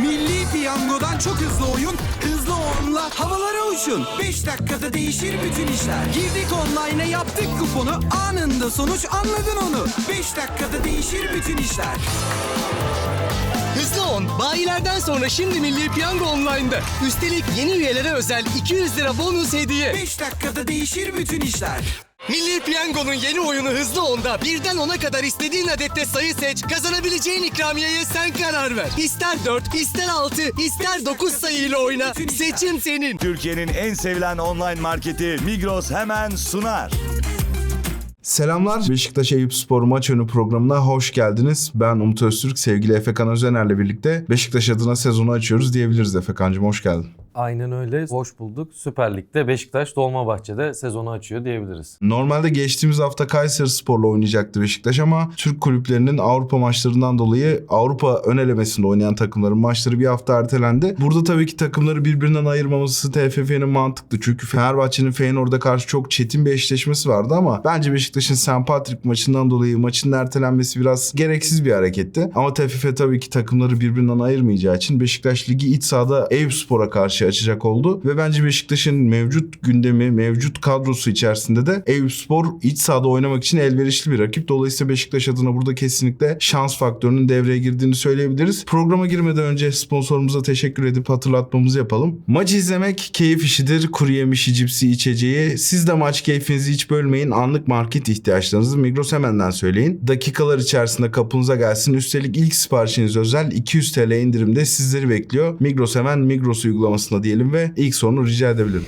Milli Piyango'dan çok hızlı oyun, hızlı onla havalara uçun. 5 dakikada değişir bütün işler. Girdik online'a yaptık kuponu, anında sonuç anladın onu. 5 dakikada değişir bütün işler. Hızlı 10, bayilerden sonra şimdi Milli Piyango Online'da. Üstelik yeni üyelere özel 200 lira bonus hediye. 5 dakikada değişir bütün işler. Milli Piyango'nun yeni oyunu Hızlı 10'da birden 10'a kadar istediğin adette sayı seç, kazanabileceğin ikramiyeye sen karar ver. İster 4, ister 6, ister 9 sayıyla oyna. Seçim senin. Türkiye'nin en sevilen online marketi Migros hemen sunar. Selamlar. Beşiktaş Eyüp Spor maç önü programına hoş geldiniz. Ben Umut Öztürk, sevgili Efekan Özener'le birlikte Beşiktaş adına sezonu açıyoruz diyebiliriz Efekancığım. Hoş geldin. Aynen öyle. Hoş bulduk. Süper Lig'de Beşiktaş Dolmabahçe'de sezonu açıyor diyebiliriz. Normalde geçtiğimiz hafta Kayseri Spor'la oynayacaktı Beşiktaş ama Türk kulüplerinin Avrupa maçlarından dolayı Avrupa ön elemesinde oynayan takımların maçları bir hafta ertelendi. Burada tabii ki takımları birbirinden ayırmaması TFF'nin mantıklı. Çünkü Fenerbahçe'nin Feyenoord'a karşı çok çetin bir eşleşmesi vardı ama bence Beşiktaş'ın St. Patrick maçından dolayı maçın ertelenmesi biraz gereksiz bir hareketti. Ama TFF tabii ki takımları birbirinden ayırmayacağı için Beşiktaş Ligi iç sahada Eyüp Spor'a karşı açacak oldu. Ve bence Beşiktaş'ın mevcut gündemi, mevcut kadrosu içerisinde de Eyüp Spor iç sahada oynamak için elverişli bir rakip. Dolayısıyla Beşiktaş adına burada kesinlikle şans faktörünün devreye girdiğini söyleyebiliriz. Programa girmeden önce sponsorumuza teşekkür edip hatırlatmamızı yapalım. Maç izlemek keyif işidir. Kuru yemişi, cipsi, içeceği. Siz de maç keyfinizi hiç bölmeyin. Anlık market ihtiyaçlarınızı Migros hemenden söyleyin. Dakikalar içerisinde kapınıza gelsin. Üstelik ilk siparişiniz özel 200 TL indirimde sizleri bekliyor. Migros hemen Migros uygulamasına diyelim ve ilk sorunu rica edebilirim.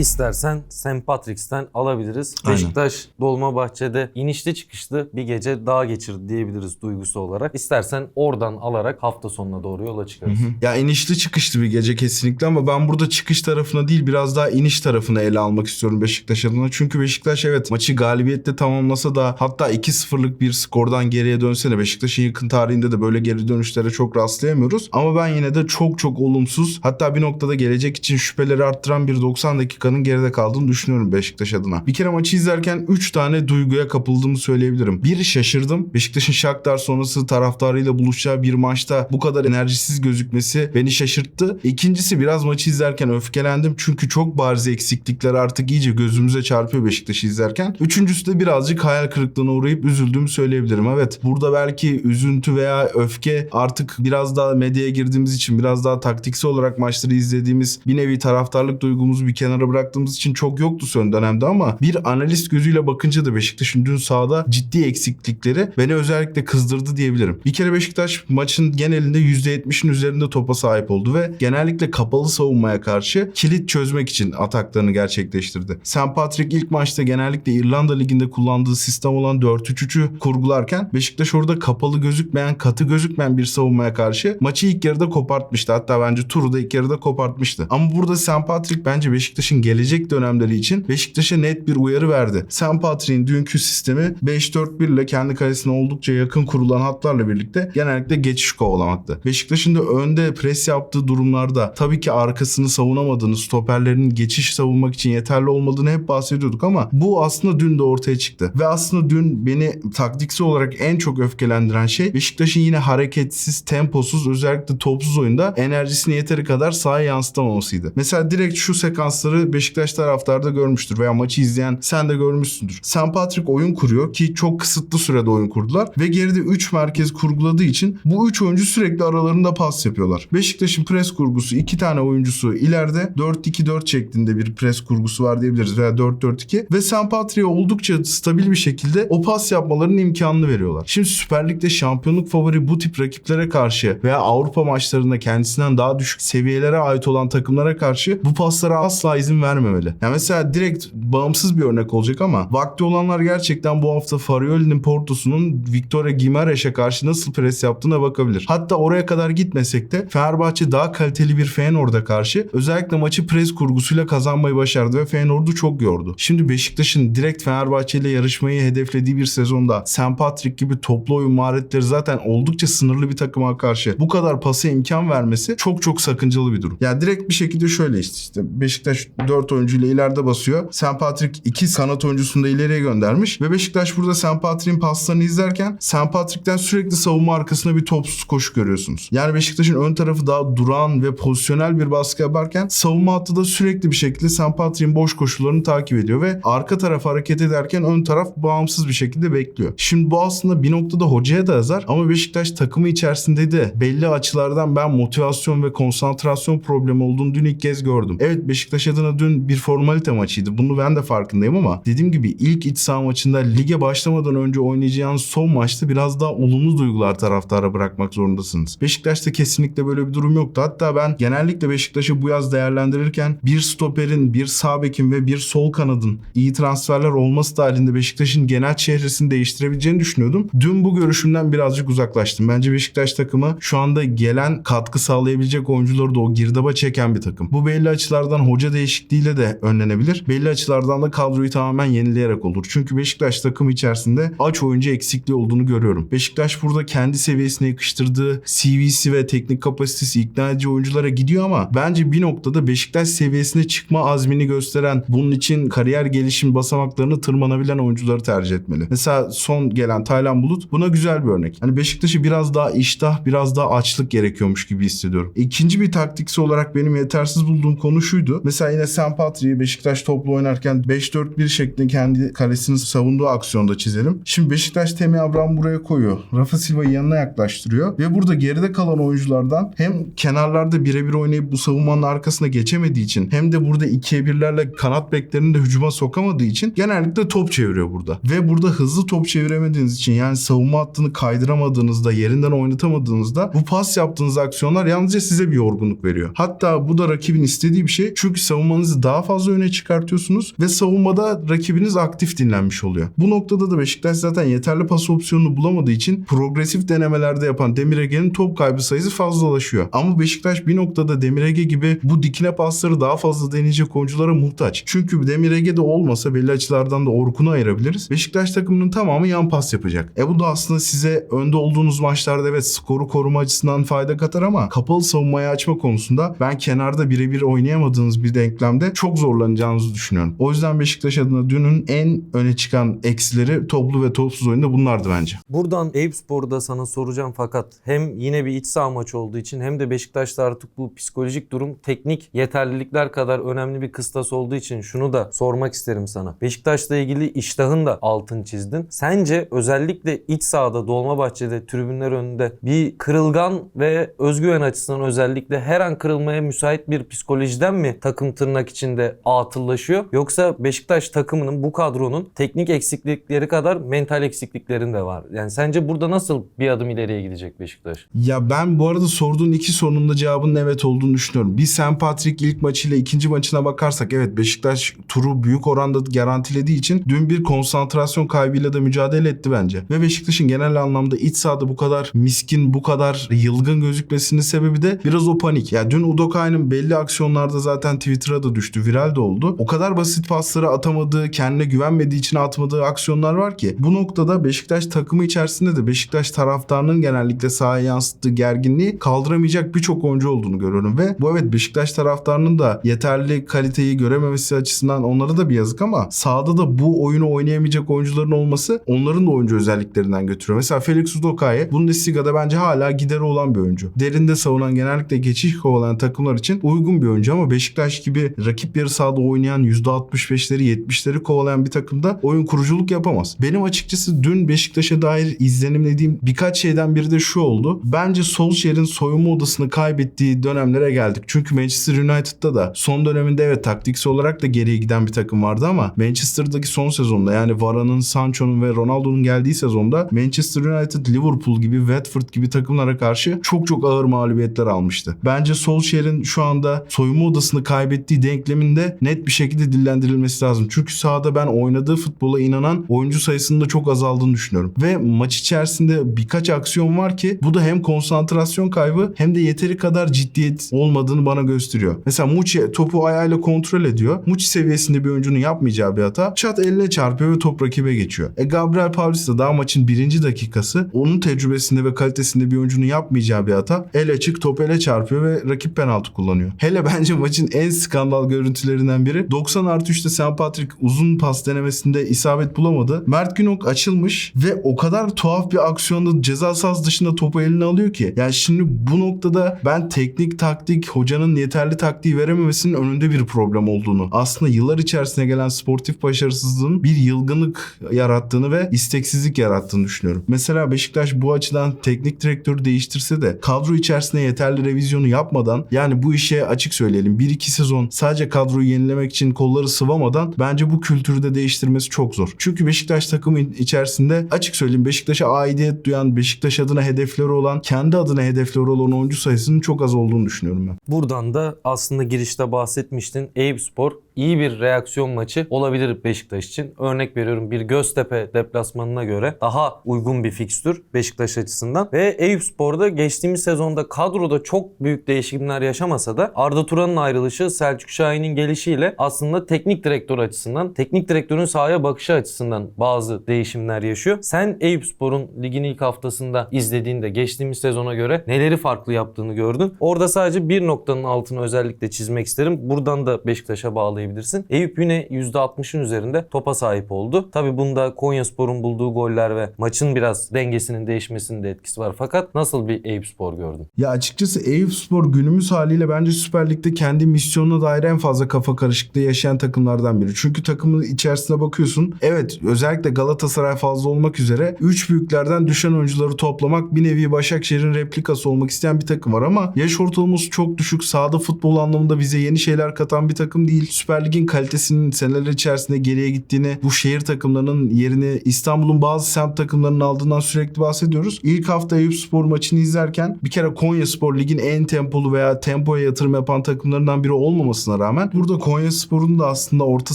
İstersen St. Patrick's'ten alabiliriz. Aynen. Beşiktaş Dolmabahçe'de inişli çıkışlı bir gece daha geçirdi diyebiliriz duygusu olarak. İstersen oradan alarak hafta sonuna doğru yola çıkarız. Ya inişli çıkışlı bir gece kesinlikle ama ben burada çıkış tarafına değil biraz daha iniş tarafına ele almak istiyorum Beşiktaş adına. Çünkü Beşiktaş evet maçı galibiyetle tamamlasa da hatta 2-0'lık bir skordan geriye dönsene Beşiktaş'ın yakın tarihinde de böyle geri dönüşlere çok rastlayamıyoruz. Ama ben yine de çok çok olumsuz hatta bir noktada gelecek için şüpheleri arttıran bir 90 dakikanın geride kaldığını düşünüyorum Beşiktaş adına. Bir kere maçı izlerken 3 tane duyguya kapıldığımı söyleyebilirim. Bir şaşırdım. Beşiktaş'ın Shakhtar sonrası taraftarıyla buluşacağı bir maçta bu kadar enerjisiz gözükmesi beni şaşırttı. İkincisi biraz maçı izlerken öfkelendim. Çünkü çok bariz eksiklikler artık iyice gözümüze çarpıyor Beşiktaş'ı izlerken. Üçüncüsü de birazcık hayal kırıklığına uğrayıp üzüldüğümü söyleyebilirim. Evet burada belki üzüntü veya öfke artık biraz daha medyaya girdiğimiz için biraz daha taktiksel olarak maçları izlediğimiz bir nevi taraftarlık duygumuzu bir kenara bıraktığımız için çok yoktu son dönemde ama bir analist gözüyle bakınca da Beşiktaş'ın dün sahada ciddi eksiklikleri beni özellikle kızdırdı diyebilirim. Bir kere Beşiktaş maçın genelinde %70'in üzerinde topa sahip oldu ve genellikle kapalı savunmaya karşı kilit çözmek için ataklarını gerçekleştirdi. St. Patrick ilk maçta genellikle İrlanda Ligi'nde kullandığı sistem olan 4-3-3'ü kurgularken Beşiktaş orada kapalı gözükmeyen, katı gözükmeyen bir savunmaya karşı maçı ilk yarıda kopartmıştı. Hatta bence turu da ilk yarıda kopartmıştı. Ama burada St. Patrick bence Beşiktaş'ın gelecek dönemleri için Beşiktaş'a net bir uyarı verdi. St. Patrick'in dünkü sistemi 5-4-1 ile kendi kalesine oldukça yakın kurulan hatlarla birlikte genellikle geçiş kovalamakta. Beşiktaş'ın da önde pres yaptığı durumlarda tabii ki arkasını savunamadığını, stoperlerin geçiş savunmak için yeterli olmadığını hep bahsediyorduk ama bu aslında dün de ortaya çıktı. Ve aslında dün beni taktiksel olarak en çok öfkelendiren şey Beşiktaş'ın yine hareketsiz, temposuz, özellikle topsuz oyunda enerjisini yeteri kadar sahaya yansıtamamasıydı. Mesela direkt şu sekansları Beşiktaş taraftarda görmüştür veya maçı izleyen sen de görmüşsündür. St. Patrick oyun kuruyor ki çok kısıtlı sürede oyun kurdular ve geride 3 merkez kurguladığı için bu 3 oyuncu sürekli aralarında pas yapıyorlar. Beşiktaş'ın pres kurgusu 2 tane oyuncusu ileride 4-2-4 şeklinde bir pres kurgusu var diyebiliriz veya 4-4-2 ve St. Patrick'e oldukça stabil bir şekilde o pas yapmalarının imkanını veriyorlar. Şimdi Süper Lig'de şampiyonluk favori bu tip rakiplere karşı veya Avrupa maçlarında kendisinden daha düşük seviyelere ait olan takımlara karşı bu paslara asla izin vermemeli. Yani mesela direkt bağımsız bir örnek olacak ama vakti olanlar gerçekten bu hafta Farioli'nin Porto'sunun Victoria Gimareş'e karşı nasıl pres yaptığına bakabilir. Hatta oraya kadar gitmesek de Fenerbahçe daha kaliteli bir Feyenoord'a karşı özellikle maçı pres kurgusuyla kazanmayı başardı ve Feyenoord'u çok yordu. Şimdi Beşiktaş'ın direkt Fenerbahçe ile yarışmayı hedeflediği bir sezonda St. Patrick gibi toplu oyun maharetleri zaten oldukça sınırlı bir takıma karşı bu kadar pası imkan vermesi çok çok sakıncalı bir durum. Ya direkt bir şekilde şöyle işte, işte Beşiktaş 4 oyuncuyla ileride basıyor. St. Patrick 2 kanat oyuncusunu da ileriye göndermiş. Ve Beşiktaş burada St. Patrick'in paslarını izlerken St. Patrick'ten sürekli savunma arkasına bir topsuz koşu görüyorsunuz. Yani Beşiktaş'ın ön tarafı daha durağan ve pozisyonel bir baskı yaparken savunma hattı da sürekli bir şekilde St. Patrick'in boş koşularını takip ediyor ve arka taraf hareket ederken ön taraf bağımsız bir şekilde bekliyor. Şimdi bu aslında bir noktada hocaya da yazar ama Beşiktaş takımı içerisinde de belli açılardan ben motivasyon ve konsantrasyon problemi olduğunu dün ilk kez gördüm. Evet Beşiktaş adına dün bir formalite maçıydı. Bunu ben de farkındayım ama dediğim gibi ilk iç saha maçında lige başlamadan önce oynayacağınız son maçta biraz daha olumlu duygular taraftara bırakmak zorundasınız. Beşiktaş'ta kesinlikle böyle bir durum yoktu. Hatta ben genellikle Beşiktaş'ı bu yaz değerlendirirken bir stoperin, bir sağ bekin ve bir sol kanadın iyi transferler olması da halinde Beşiktaş'ın genel çehresini değiştirebileceğini düşünüyordum. Dün bu görüşümden birazcık uzaklaştım. Bence Beşiktaş takımı şu anda gelen katkı sağlayabilecek oyuncuları da o girdaba çeken bir takım. Bu belli açılardan hoca değişikliğiyle de önlenebilir. Belli açılardan da kadroyu tamamen yenileyerek olur. Çünkü Beşiktaş takımı içerisinde aç oyuncu eksikliği olduğunu görüyorum. Beşiktaş burada kendi seviyesine yakıştırdığı CV'si ve teknik kapasitesi ikna edici oyunculara gidiyor ama bence bir noktada Beşiktaş seviyesine çıkma azmini gösteren bunun için kariyer gelişim basamaklarını tırmanabilen oyuncuları tercih etmeli. Mesela son gelen Taylan Bulut buna güzel bir örnek. Hani Beşiktaş'ı biraz daha iştah, biraz daha açlık gerekiyormuş gibi hissediyorum. İkinci bir taktiksel olarak benim yetersiz bulduğum konu şuydu. Mesela yine St. Patrick'i Beşiktaş toplu oynarken 5-4-1 şeklinde kendi kalesini savunduğu aksiyonda çizelim. Şimdi Beşiktaş Temi Abraham buraya koyuyor. Rafa Silva'yı yanına yaklaştırıyor ve burada geride kalan oyunculardan hem kenarlarda birebir oynayıp bu savunmanın arkasına geçemediği için hem de burada ikiye birlerle kanat beklerini de hücuma sokamadığı için genellikle top çeviriyor burada. Ve burada hızlı top çeviremediğiniz için yani savunma hattını kaydıramadığınızda, yerinden oynatamadığınızda bu pas yaptığınız aksiyonlar yalnızca size bir yorgunluk veriyor. Hatta bu da rakibin istediği bir şey. Çünkü savunmanızı daha fazla öne çıkartıyorsunuz ve savunmada rakibiniz aktif dinlenmiş oluyor. Bu noktada da Beşiktaş zaten yeterli pas opsiyonunu bulamadığı için progresif denemelerde yapan Demir Ege'nin top kaybı sayısı fazlalaşıyor. Ama Beşiktaş bir noktada Demir Ege gibi bu dikine pasları daha fazla deneyecek oyunculara muhtaç. Çünkü Demir Ege'de olmasa belli açılardan da Orkun'u ayırabiliriz. Beşiktaş takımının tamamı yan pas yapacak. E bu da aslında size önde olduğunuz maçlarda evet skoru koruma açısından fayda katar ama kapalı savunmayı açma konusunda ben kenarda birebir oynayamadığınız bir denklemde çok zorlanacağınızı düşünüyorum. O yüzden Beşiktaş adına dünün en öne çıkan eksileri toplu ve topsuz oyunda bunlardı bence. Buradan Eyüpspor'u da sana soracağım fakat hem yine bir iç saha maçı olduğu için hem de Beşiktaş'ta artık bu psikolojik durum teknik yeterlilikler kadar önemli bir kıstas olduğu için şunu da sormak isterim sana. Beşiktaş'la ilgili iştahın da altın çizdin. Sence özellikle iç sahada Dolmabahçe'de tribünler önünde bir kırılgan ve özgüven açısından özellikle her an kırılmaya müsait bir psikolojiden mi takım tırnak içinde atıllaşıyor? Yoksa Beşiktaş takımının bu kadronun teknik eksiklikleri kadar mental eksikliklerin de var. Yani sence burada nasıl bir adım ileriye gidecek Beşiktaş? Ya ben bu arada sorduğun iki sorunun da cevabının evet olduğunu düşünüyorum. Bir St. Patrick ilk maçıyla ikinci maçına bakarsak evet Beşiktaş turu büyük oranda garantilediği için dün bir konsantrasyon kaybıyla da mücadele etti bence. Ve Beşiktaş'ın genel anlamda iç sahada bu kadar miskin, bu kadar yılgın gözükmesinin sebebi de biraz o panik. Ya dün Udokay'ın belli aksiyonlarda zaten Twitter'a da düştü, viral de oldu. O kadar basit pasları atamadığı, kendine güvenmediği için atmadığı aksiyonlar var ki bu noktada Beşiktaş takımı içerisinde de Beşiktaş taraftarının genellikle sahaya yansıttığı gerginliği kaldıramayacak birçok oyuncu olduğunu görüyorum ve bu evet Beşiktaş taraftarının da yeterli kaliteyi görememesi açısından onlara da bir yazık ama sahada da bu oyunu oynayamayacak oyuncuların olması onların da oyuncu özelliklerinden götürüyor. Mesela Felix Udokai Bundesliga'da bence hala gideri olan bir oyuncu. Derinde savunan genellikle geçiş kovalayan takımlar için uygun bir oyuncu ama Beşiktaş gibi rakip yarı sahada oynayan %65'leri 70'leri kovalayan bir takımda oyun kuruculuk yapamaz. Benim açıkçası dün Beşiktaş'a dair izlenimlediğim birkaç şeyden biri de şu oldu. Bence Solskjaer'in soyunma odasını kaybettiği dönemlere geldik. Çünkü Manchester United'da da son döneminde evet taktiksel olarak da geriye giden bir takım vardı ama Manchester'daki son sezonda yani Vara'nın, Sancho'nun ve Ronaldo'nun geldiği sezonda Manchester United, Liverpool gibi, Watford gibi takımlara karşı çok çok ağır mağlubiyetler almıştı. Bence Solskjaer'in şu anda soyunma odasını kaybettiği denklemin de net bir şekilde dillendirilmesi lazım. Çünkü sahada ben oynadığı futbola inanan oyuncu sayısının da çok azaldığını düşünüyorum. Ve maç içerisinde birkaç aksiyon var ki bu da hem konsantrasyon kaybı hem de yeteri kadar ciddiyet olmadığını bana gösteriyor. Mesela Muçi topu ayağıyla kontrol ediyor. Muçi seviyesinde bir oyuncunun yapmayacağı bir hata çat eline çarpıyor ve top rakibe geçiyor. E Gabriel Paulus da daha maçın birinci dakikası onun tecrübesinde ve kalitesinde bir oyuncunun yapmayacağı bir hata el açık top ele çarpıyor ve rakip penaltı kullanıyor. Hele bence maçın en skandal doğal görüntülerinden biri. 90 artı 3'te St. Patrick uzun pas denemesinde isabet bulamadı. Mert Günok açılmış ve o kadar tuhaf bir aksiyonda ceza sahası dışında topu eline alıyor ki. Yani şimdi bu noktada ben teknik taktik hocanın yeterli taktiği verememesinin önünde bir problem olduğunu aslında yıllar içerisinde gelen sportif başarısızlığın bir yılgınlık yarattığını ve isteksizlik yarattığını düşünüyorum. Mesela Beşiktaş bu açıdan teknik direktörü değiştirse de kadro içerisinde yeterli revizyonu yapmadan yani bu işe açık söyleyelim 1-2 sezon sadece kadroyu yenilemek için kolları sıvamadan bence bu kültürü de değiştirmesi çok zor. Çünkü Beşiktaş takımı içerisinde açık söyleyeyim Beşiktaş'a aidiyet duyan, Beşiktaş adına hedefleri olan, kendi adına hedefleri olan oyuncu sayısının çok az olduğunu düşünüyorum ben. Buradan da aslında girişte bahsetmiştin. Eyüpspor iyi bir reaksiyon maçı olabilir Beşiktaş için. Örnek veriyorum bir Göztepe deplasmanına göre daha uygun bir fikstür Beşiktaş açısından. Ve Eyüpspor'da geçtiğimiz sezonda kadroda çok büyük değişiklikler yaşamasa da Arda Turan'ın ayrılışı Selçuk Şahin'in gelişiyle aslında teknik direktör açısından, teknik direktörün sahaya bakışı açısından bazı değişimler yaşıyor. Sen Eyüpspor'un ligin ilk haftasında izlediğinde geçtiğimiz sezona göre neleri farklı yaptığını gördün. Orada sadece bir noktanın altını özellikle çizmek isterim. Buradan da Beşiktaş'a bağlayabilirsin. Eyüp yine %60'ın üzerinde topa sahip oldu. Tabi bunda Konyaspor'un bulduğu goller ve maçın biraz dengesinin değişmesinin de etkisi var. Fakat nasıl bir Eyüpspor gördün? Ya açıkçası Eyüpspor günümüz haliyle bence Süper Lig'de kendi misyonuna dair en fazla kafa karışıklığı yaşayan takımlardan biri. Çünkü takımın içerisine bakıyorsun. Evet özellikle Galatasaray fazla olmak üzere 3 büyüklerden düşen oyuncuları toplamak bir nevi Başakşehir'in replikası olmak isteyen bir takım var ama yaş ortalaması çok düşük. Sahada futbol anlamında bize yeni şeyler katan bir takım değil. Süper Lig'in kalitesinin seneler içerisinde geriye gittiğini, bu şehir takımlarının yerini İstanbul'un bazı semt takımlarının aldığından sürekli bahsediyoruz. İlk hafta Eyüpspor maçını izlerken bir kere Konyaspor ligin en tempolu veya tempoya yatırım yapan takımlarından biri olmamasına rağmen burada Konyaspor'un da aslında orta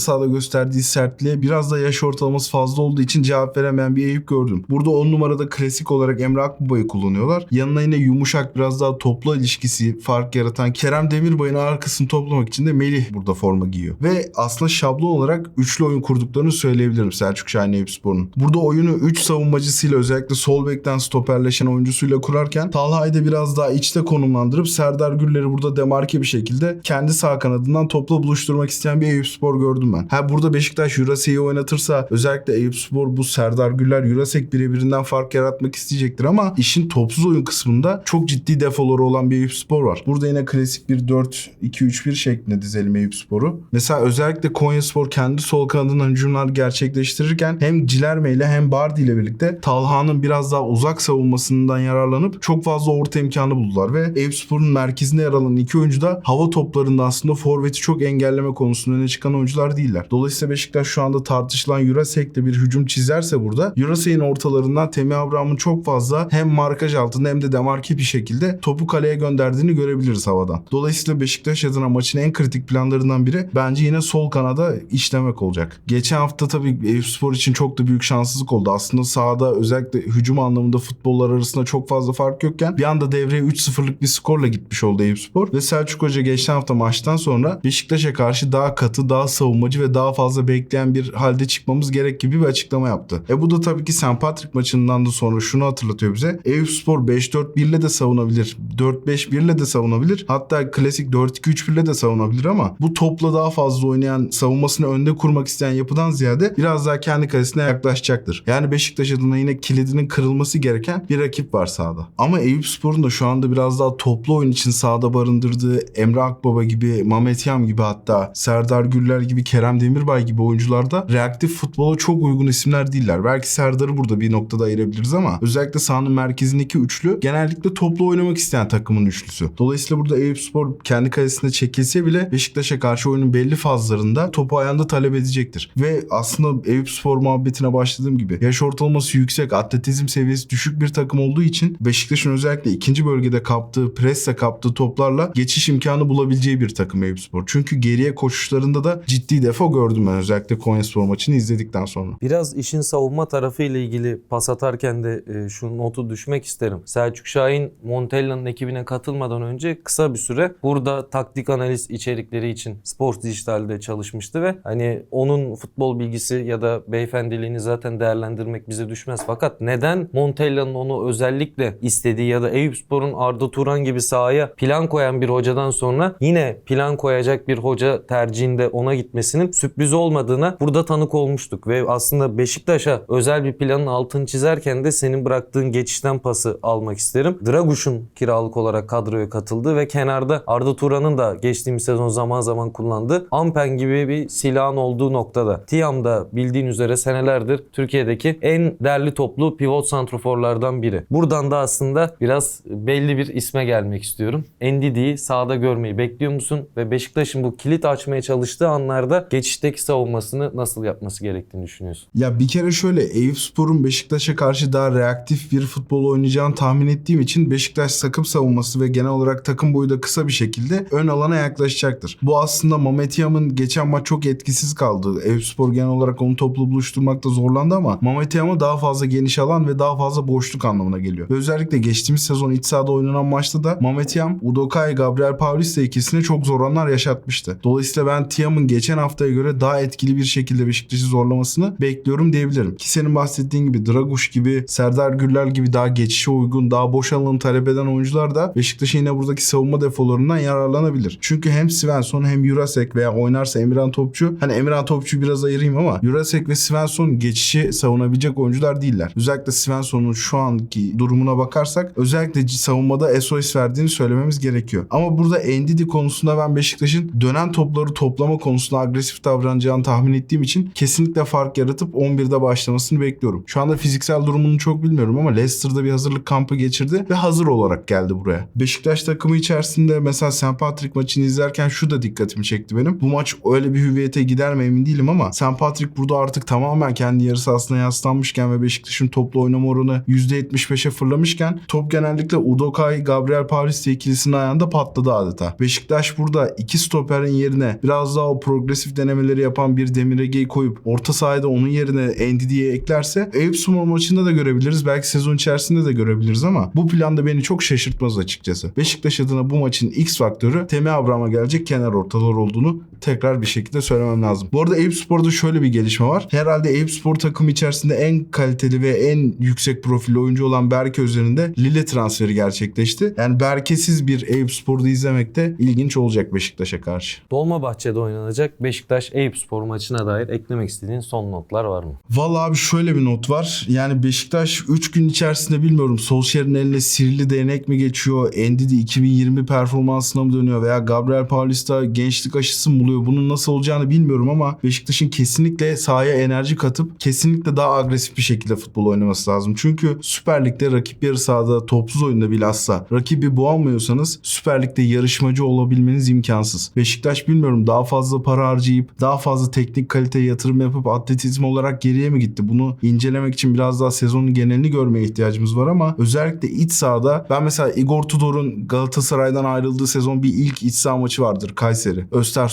sahada gösterdiği sertliğe biraz da yaş ortalaması fazla olduğu için cevap veremeyen bir Eyüp gördüm. Burada 10 numarada klasik olarak Emre Akbaba'yı kullanıyorlar. Yanına yine yumuşak biraz daha toplu ilişkisi fark yaratan Kerem Demirbay'ın arkasını toplamak için de Melih burada forma giyiyor. Ve aslında şablon olarak üçlü oyun kurduklarını söyleyebilirim Selçuk Şahin Eyüpspor'un. Burada oyunu 3 savunmacısıyla özellikle sol bekten stoperleşen oyuncusuyla kurarken Talha'yı da biraz daha içte konumlandırıp Serdar Güller'i burada demarke bir şekilde kendi sağ kanadından topla buluşturmak isteyen bir Eyüpspor gördüm ben. Ha burada Beşiktaş Jurasek'i oynatırsa özellikle Eyüpspor bu Serdar Güller Jurasek birebirinden fark yaratmak isteyecektir ama işin topsuz oyun kısmında çok ciddi defoları olan bir Eyüpspor var. Burada yine klasik bir 4-2-3-1 şeklinde dizelim Eyüpspor'u. Mesela özellikle Konyaspor kendi sol kanadından hücumlar gerçekleştirirken hem Cilerme ile hem Bardi ile birlikte Talha'nın biraz daha uzak savunmasından yararlanıp çok fazla orta imkanı buldular ve Eyüpspor'un merkezinde yer alan iki oyuncu da hava toplarında aslında forveti çok engelleme konusunda öne çıkan oyuncular değiller. Dolayısıyla Beşiktaş şu anda tartışılan Jurasek'le bir hücum çizerse burada Jurasek'in ortalarından Temi Abraham'ın çok fazla hem markaj altında hem de demarke bir şekilde topu kaleye gönderdiğini görebiliriz havadan. Dolayısıyla Beşiktaş adına maçın en kritik planlarından biri bence yine sol kanada işlemek olacak. Geçen hafta tabii Eyüpspor için çok da büyük şanssızlık oldu. Aslında sahada özellikle hücum anlamında futbollar arasında çok fazla fark yokken bir anda devreye 3-0'lık bir skorla gitmiş oldu Eyüpspor. Ve Selçuk Hoca geçen hafta maçtan sonra Beşiktaş'a karşı daha katı, daha savunmacı ve daha fazla bekleyen bir halde çıkmamız gerek gibi bir açıklama yaptı. E bu da tabii ki St. Patrick maçından da sonra şunu hatırlatıyor bize. Eyüpspor 5-4-1 ile de savunabilir. 4-5-1 ile de savunabilir. Hatta klasik 4-2-3-1 ile de savunabilir ama bu topla daha fazla oynayan, savunmasını önde kurmak isteyen yapıdan ziyade biraz daha kendi kalesine yaklaşacaktır. Yani Beşiktaş adına yine kilidinin kırılması gereken bir rakip var sahada. Ama Eyüpspor'un da şu anda biraz daha toplu oyun için sahada barındırdığı Emre Akbaba gibi, Mehmet Yam gibi hatta Serdar Güller gibi, Kerem Demirbay gibi oyuncularda reaktif futbola çok uygun isimler değiller. Belki Serdar'ı burada bir noktada ayırabiliriz ama özellikle sahanın merkezindeki üçlü genellikle toplu oynamak isteyen takımın üçlüsü. Dolayısıyla burada Eyüpspor kendi kalesine çekilse bile Beşiktaş'a karşı oyunun belli fazlarında topu ayağında talep edecektir. Ve aslında Eyüpspor muhabbetine başladığım gibi yaş ortalaması yüksek, atletizm seviyesi düşük bir takım olduğu için Beşiktaş'ın özellikle ikinci bölgede kaptığı, presle kaptığı toplarla geçiş imkanı bulabileceği bir takım Eyüpspor. Çünkü geriye koşuşlarında da ciddi defo gördüm ben özellikle Konyaspor maçını izledikten sonra. Biraz işin savunma tarafı ile ilgili pas atarken de e, şu notu düşmek isterim. Selçuk Şahin Montella'nın ekibine katılmadan önce kısa bir süre burada taktik analiz içerikleri için Sports dijitalde çalışmıştı ve hani onun futbol bilgisi ya da beyefendiliğini zaten değerlendirmek bize düşmez. Fakat neden Montella'nın onu özellikle istediği ya da Eyüpspor'un Arda Turan gibi sahaya plan koyan bir hocadan sonra yine plan koyacak bir hoca tercihinde ona gitmesinin sürpriz olmadığına burada tanık olmuştuk ve aslında Beşiktaş'a özel bir planın altını çizerken de senin bıraktığın geçişten pası almak isterim. Draguş'un kiralık olarak kadroya katıldı ve kenarda Arda Turan'ın da geçtiğimiz sezon zaman zaman kullandığı Ampen gibi bir silahın olduğu noktada. Tiam da bildiğin üzere senelerdir Türkiye'deki en değerli toplu pivot santroforlardan biri. Buradan da aslında biraz belli bir isme gelmek istiyorum. Endidi'yi sahada görmeyi bekliyor musun? Ve Beşiktaş'ın bu kilit açmaya çalıştığı anlarda geçişteki savunmasını nasıl yapması gerektiğini düşünüyorsun? Ya bir kere şöyle Eyüpspor'un Beşiktaş'a karşı daha reaktif bir futbol oynayacağını tahmin ettiğim için Beşiktaş sakım savunması ve genel olarak takım boyu da kısa bir şekilde ön alana yaklaşacaktır. Bu aslında Mehmet Yam'ın geçen maç çok etkisiz kaldı. Eyüpspor genel olarak onu toplu buluşturmakta zorlandı ama Mehmet Yam'a daha fazla geniş alan ve daha fazla boşluk anlamına geliyor. Ve özellikle geçtiğimiz sezon iç sahada oynanan maçta da Mehmet Yam, Udokai, Gabriel Paulista ikisine çok zor anlar yaşatmıştı. Dolayısıyla ben Tiam'ın geçen haftaya göre daha etkili bir şekilde Beşiktaş'ı zorlamasını bekliyorum diyebilirim. Ki senin bahsettiğin gibi Draguş gibi, Serdar Gürler gibi daha geçişe uygun, daha boş alanı talep eden oyuncular da Beşiktaş'ın yine buradaki savunma defolarından yararlanabilir. Çünkü hem Svensson hem Jurasek veya oynarsa Emirhan Topçu, hani Emirhan Topçu'yu biraz ayırayım ama Jurasek ve Svensson geçişi savunabilecek oyuncular değiller. Özellikle Svensson'un şu anki durumuna bakarsak özellikle savunmada SOS verdiğini söylememiz gerekiyor. Ama burada Endidi konusunda ben Beşiktaş'ın dönen topları toplama konusunda agresif davranacağını tahmin ettiğim için kesinlikle fark yaratıp 11'de başlamasını bekliyorum. Şu anda fiziksel durumunu çok bilmiyorum ama Leicester'da bir hazırlık kampı geçirdi ve hazır olarak geldi buraya. Beşiktaş takımı içerisinde mesela St. Patrick maçını izlerken şu da dikkatimi çekti benim. Bu maç öyle bir hüviyete gider mi emin değilim ama St. Patrick burada artık tamamen kendi yarı sahasına yaslanmışken ve Beşiktaş'ın toplu oynama oranı %75'e fırlamışken top genellikle Udokai, Gabriel Paulista ikilisinin ayağında patladı adeta. Beşiktaş burada iki stoperin yerine biraz daha o progresif denemeleri yapan bir Demir koyup orta sahada onun yerine Endidi'ye eklerse Eyüpspor maçında da görebiliriz. Belki sezon içerisinde de görebiliriz ama bu planda beni çok şaşırtmaz açıkçası. Beşiktaş adına bu maçın X faktörü Temi Abraham'a gelecek kenar ortalar olduğunu tekrar bir şekilde söylemem lazım. Bu arada Eyüpspor'da şöyle bir gelişme var. Herhalde Eyüpspor takımı içerisinde en kaliteli ve en yüksek profilli oyuncu olan Berke üzerinde Lille transferi gerçekleşti. Yani Berke'siz bir Eyüpspor'da izlemek de ilginç olacak Beşiktaş'a karşı. Dolmabahçe'de oynanacak Beşiktaş Eyüpspor maçına dair eklemek istediğin son notlar var mı? Vallahi abi şöyle bir not var. Yani Beşiktaş 3 gün içerisinde bilmiyorum Solskjaer'in eline sihirli değnek mi geçiyor? Endidi 2020 performansına mı dönüyor? Veya Gabriel Paulista gençlik aşısı mı buluyor? Bunun nasıl olacağını bilmiyorum ama Beşiktaş'ın kesinlikle sahaya enerji katıp kesinlikle daha agresif bir şekilde futbol oynaması lazım. Çünkü Süper Lig'de rakip yarı sahada topsuz oyunda bilhassa rakibi boğamıyorsanız Süper Lig'de yarışmacı olabilmeniz imkansız. Beşiktaş bilmiyorum daha fazla para harcayıp daha fazla teknik kaliteye yatırım yapıp atletizm olarak geriye mi gitti? Bunu incelemek için biraz daha sezonun genelini görmeye ihtiyacımız var ama özellikle iç sahada ben mesela Igor Tudor'un Galatasaray'dan ayrıldığı sezon bir ilk iç saha maçı vardır Kayseri.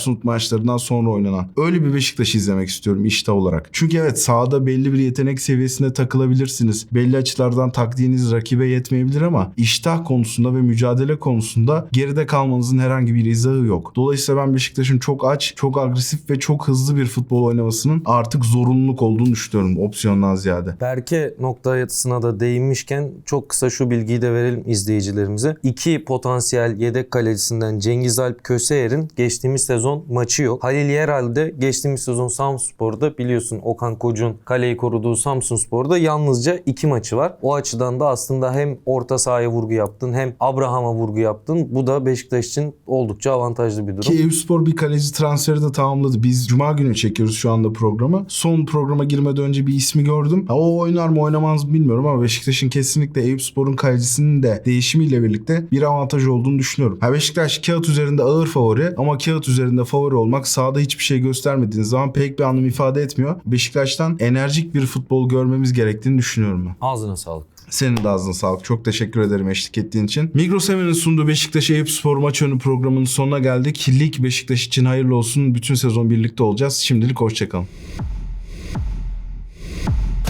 Östersund maçlarından sonra oynanan. Öyle bir Beşiktaş izlemek istiyorum işte olarak. Çünkü evet sahada belli bir yetenek seviyesinde takılabilirsiniz. Belli açılardan taktiğiniz rakibe yetmeyebilir ama iştah konusunda ve mücadele konusunda geride kalmanızın herhangi bir izahı yok. Dolayısıyla ben Beşiktaş'ın çok aç, çok agresif ve çok hızlı bir futbol oynamasının artık zorunluluk olduğunu düşünüyorum opsiyondan ziyade. Berke noktasına da değinmişken çok kısa şu bilgiyi de verelim izleyicilerimize. İki potansiyel yedek kalecisinden Cengiz Alp Köseer'in geçtiğimiz sezon maçı yok. Halil Yerel de geçtiğimiz sezon Samsunspor'da biliyorsun Okan Koç'un kaleyi koruduğu Samsunspor'da yalnızca iki maçı var. O açıdan da aslında hem orta sahaya vurgu yaptın hem Abraham'a vurgu yaptın. Bu da Beşiktaş için oldukça avantajlı bir durum. Ki Eyüpspor bir kaleci transferi de tamamladı. Biz Cuma günü çekiyoruz şu anda programı. Son programa girmeden önce bir ismi gördüm. Ha, o oynar mı oynamaz mı bilmiyorum ama Beşiktaş'ın kesinlikle Eyüpspor'un kalecisinin de değişimiyle birlikte bir avantaj olduğunu düşünüyorum. Ha, Beşiktaş kağıt üzerinde ağır favori ama kağıt üzerinde favori olmak sahada hiçbir şey göstermediğiniz zaman pek bir anlam ifade etmiyor. Beşiktaş'tan enerjik bir futbol görmemiz gerektiğini düşünüyorum ben. Ağzına sağlık. Senin de ağzına sağlık. Çok teşekkür ederim eşlik ettiğin için. Migros Emen'in sunduğu Beşiktaş Eyüp Spor maç önü programının sonuna geldik. Lig Beşiktaş için hayırlı olsun. Bütün sezon birlikte olacağız. Şimdilik hoşçakalın.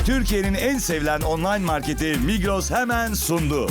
Türkiye'nin en sevilen online marketi Migros hemen sundu.